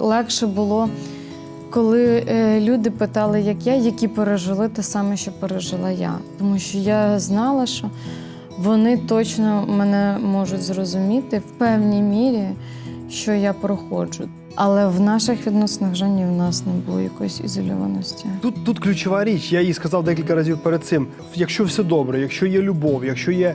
легше було, коли е, люди питали, як я, які пережили те саме, що пережила я. Тому що я знала, що вони точно мене можуть зрозуміти в певній мірі, що я проходжу. Але в наших відносинах вже ні в нас не було якоїсь ізольованості. Тут, тут ключова річ, я їй сказав декілька разів перед цим. Якщо все добре, якщо є любов, якщо є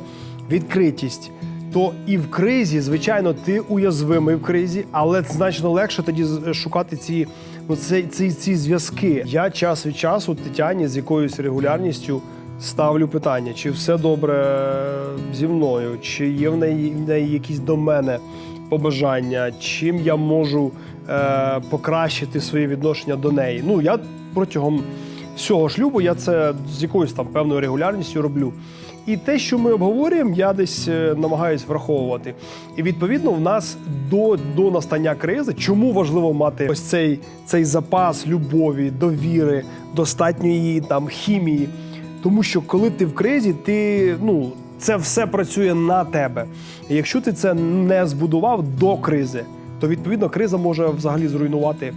відкритість, то і в кризі, звичайно, ти уязвимий в кризі, але значно легше тоді шукати ці, ну, ці, ці, ці зв'язки. Я час від часу Тетяні з якоюсь регулярністю ставлю питання, чи все добре зі мною, чи є в неї, в неї якісь до мене побажання, чим я можу е, покращити своє відношення до неї. Ну, я протягом всього шлюбу я це з якоюсь там певною регулярністю роблю. І те, що ми обговорюємо, я десь е, намагаюсь враховувати. І відповідно, в нас до, до настання кризи, чому важливо мати ось цей, цей запас любові, довіри, достатньої там хімії. Тому що коли ти в кризі, ти ну це все працює на тебе. І якщо ти це не збудував до кризи, то відповідно криза може взагалі зруйнувати.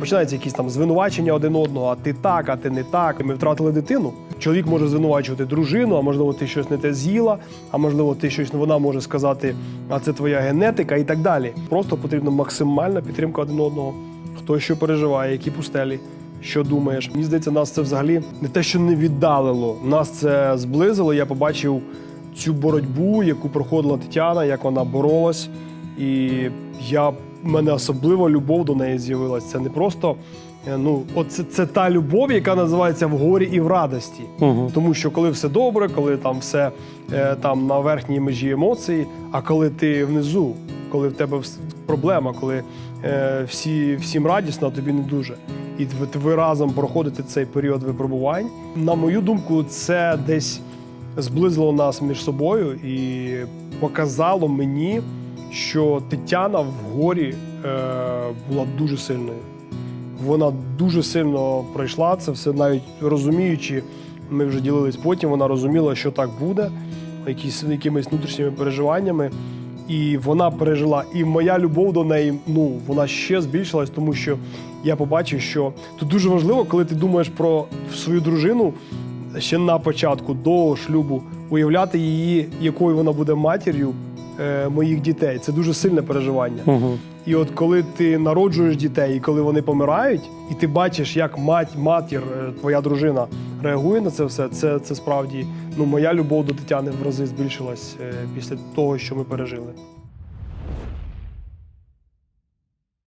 Починаються якісь там звинувачення один одного, а ти так, а ти не так. Ми втратили дитину. Чоловік може звинувачувати дружину, а можливо, ти щось не те з'їла, а можливо, ти щось вона може сказати, а це твоя генетика і так далі. Просто потрібна максимальна підтримка один одного. Хто що переживає, які пустелі, що думаєш. Мені здається, нас це взагалі не те, що не віддалило, нас це зблизило. Я побачив цю боротьбу, яку проходила Тетяна, як вона боролась. І я в мене особлива любов до неї з'явилась. Це не просто. е, Ну, от це, це та любов, яка називається в горі і в радості. Угу. Тому що коли все добре, коли там все е, там на верхній межі емоцій, а коли ти внизу, коли в тебе проблема, коли е, всі, всім радісно, а тобі не дуже. І ви, ви разом проходите цей період випробувань. На мою думку, це десь зблизило нас між собою і показало мені, що Тетяна в горі е, була дуже сильною. Вона дуже сильно пройшла це все, навіть розуміючи, ми вже ділились потім. Вона розуміла, що так буде, якісь якимись внутрішніми переживаннями. І вона пережила. І моя любов до неї, ну вона ще збільшилась, тому що я побачив, що тут дуже важливо, коли ти думаєш про свою дружину ще на початку до шлюбу, уявляти її, якою вона буде матір'ю е, моїх дітей. Це дуже сильне переживання. Угу. І от коли ти народжуєш дітей, і коли вони помирають, і ти бачиш, як мать, матір, е, твоя дружина реагує на це все, це, це справді ну моя любов до Тетяни в рази збільшилась е, після того, що ми пережили.